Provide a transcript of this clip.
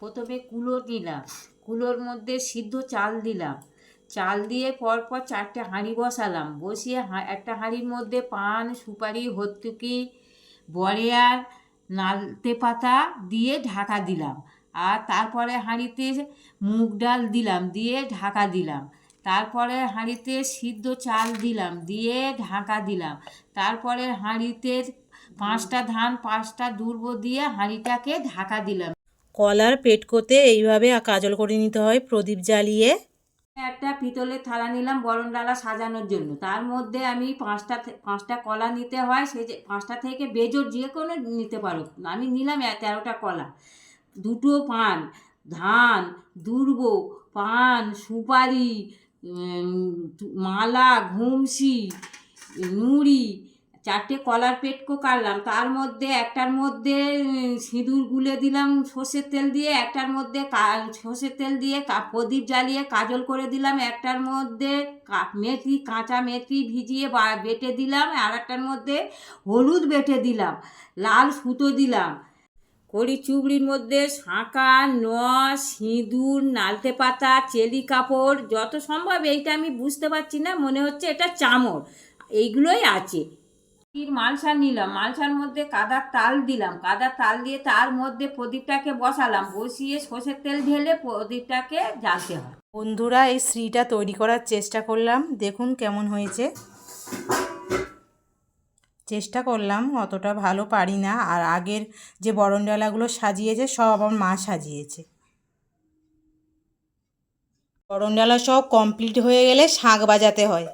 প্রথমে কুলো নিলাম কুলোর মধ্যে সিদ্ধ চাল দিলাম। চাল দিয়ে পরপর চারটে হাঁড়ি বসালাম। বসিয়ে একটা হাঁড়ির মধ্যে পান, সুপারি হর্তুকি বড়িয়ার নালতে পাতা দিয়ে ঢাকা দিলাম। আর তারপরে হাঁড়িতে মুগ ডাল দিলাম, দিয়ে ঢাকা দিলাম। তারপরে হাঁড়িতে সিদ্ধ চাল দিলাম, দিয়ে ঢাকা দিলাম। তারপরে হাঁড়িতে পাঁচটা ধান, পাঁচটা দুর্ব দিয়ে হাঁড়িটাকে ঢাকা দিলাম। কলার পেটকোতে এইভাবে কাজল করে নিতে হয়, প্রদীপ জ্বালিয়ে। একটা পিতলের থালা নিলাম বরণ ডালা সাজানোর জন্য। তার মধ্যে আমি পাঁচটা পাঁচটা কলা নিতে হয়, সে যে পাঁচটা থেকে বেজোর যে কোনো নিতে পারো। আমি নিলাম তেরোটা কলা। দুটো পান, ধান, দুর্ব, পান, সুপারি মালা, ঘুমসি, নুড়ি চারটে কলার পেটকো কাটলাম, তার মধ্যে একটার মধ্যে সিঁদুর গুলে দিলাম সর্ষের তেল দিয়ে, একটার মধ্যে সর্ষের তেল দিয়ে প্রদীপ জ্বালিয়ে কাজল করে দিলাম, একটার মধ্যে মেথি, কাঁচা মেথি ভিজিয়ে বেটে দিলাম আর একটার মধ্যে হলুদ বেটে দিলাম, লাল সুতো দিলাম। কড়ি চুবড়ির মধ্যে শাঁকা নস সিঁদুর, নালতে পাতা, চেলি কাপড়, যত সম্ভব, এইটা আমি বুঝতে পারছি না, মনে হচ্ছে এটা চামড়, এইগুলোই আছে। মালসা নিলাম মালসার মধ্যে কাদার তাল দিলাম, কাদার তাল দিয়ে তার মধ্যে প্রদীপটাকে বসালাম, বসিয়ে সর্ষের তেল ঢেলে প্রদীপটাকে জ্বালতে হয়। বন্ধুরা, এই শ্রীটা তৈরি করার চেষ্টা করলাম, দেখুন কেমন হয়েছে। চেষ্টা করলাম, অতটা ভালো পারি না, আর আগের যে বরণডালাগুলো সাজিয়েছে, সব আমার মা সাজিয়েছে। বরণডালা সব কমপ্লিট হয়ে গেলে শাঁখ বাজাতে হয়।